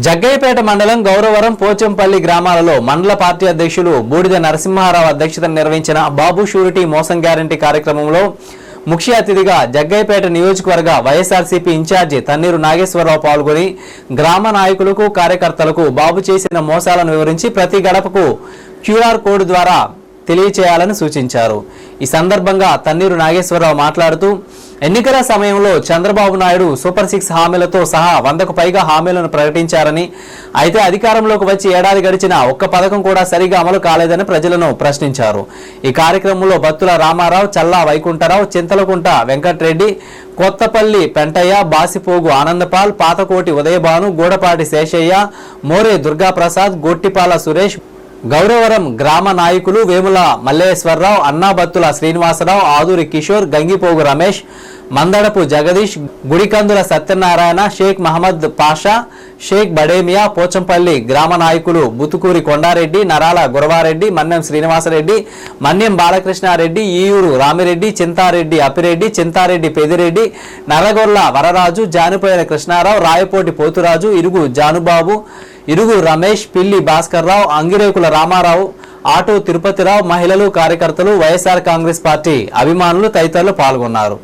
జగ్గయ్యపేట మండలం గౌరవరం పోచంపల్లి గ్రామాలలో మండల పార్టీ అధ్యక్షులు బూడిద నరసింహారావు అధ్యక్షతన నిర్వహించిన బాబు షూరిటీ మోసం గ్యారంటీ కార్యక్రమంలో ముఖ్య అతిథిగా జగ్గయ్యపేట నియోజకవర్గ వైఎస్ఆర్సీపీ ఇన్ఛార్జి తన్నీరు నాగేశ్వరరావు పాల్గొని గ్రామ నాయకులకు కార్యకర్తలకు బాబు చేసిన మోసాలను వివరించి ప్రతి గడపకు క్యూఆర్ కోడ్ ద్వారా తెలియచేయాలని సూచించారు. ఈ సందర్భంగా తన్నీరు నాగేశ్వరరావు మాట్లాడుతూ ఎన్నికల సమయంలో చంద్రబాబు నాయుడు సూపర్ సిక్స్ హామీలతో సహా వందకు పైగా హామీలను ప్రకటించారని అయితే అధికారంలోకి వచ్చి ఏడాది గడిచిన ఒక్క పథకం కూడా సరిగా అమలు కాలేదని ప్రజలను ప్రశ్నించారు. ఈ కార్యక్రమంలో బత్తుల రామారావు చల్లా వైకుంఠరావు చింతలకుంట వెంకట్రెడ్డి కొత్తపల్లి పెంటయ్య బాసిపోగు ఆనందపాల్ పాతకోటి ఉదయభాను గూడపాటి శేషయ్య మోరే దుర్గాప్రసాద్ గొట్టిపాల సురేష్ గౌరవరం గ్రామ నాయకులు వేముల మల్లేశ్వరరావు అన్నాబత్తుల శ్రీనివాసరావు ఆదూరి కిషోర్ గంగిపోగు రమేష్ మందడపు జగదీష్ గుడికందుల సత్యనారాయణ షేక్ మహమ్మద్ పాషా షేక్ బడేమియా పోచంపల్లి గ్రామ నాయకులు బుతుకూరి కొండారెడ్డి నరాల గురవారెడ్డి మన్యం శ్రీనివాసరెడ్డి మన్యం బాలకృష్ణారెడ్డి ఈయూరు రామిరెడ్డి చింతారెడ్డి అపిరెడ్డి చింతారెడ్డి పెదిరెడ్డి నరగొర్ల వరరాజు జానిపోయిన కృష్ణారావు రాయపోటి పోతురాజు ఇరుగు జానుబాబు ఇరుగు రమేష్ పిల్లి భాస్కర్రావు అంగిరేకుల రామారావు ఆటో తిరుపతిరావు మహిళలు కార్యకర్తలు వైఎస్ఆర్ కాంగ్రెస్ పార్టీ అభిమానులు తదితరులు పాల్గొన్నారు.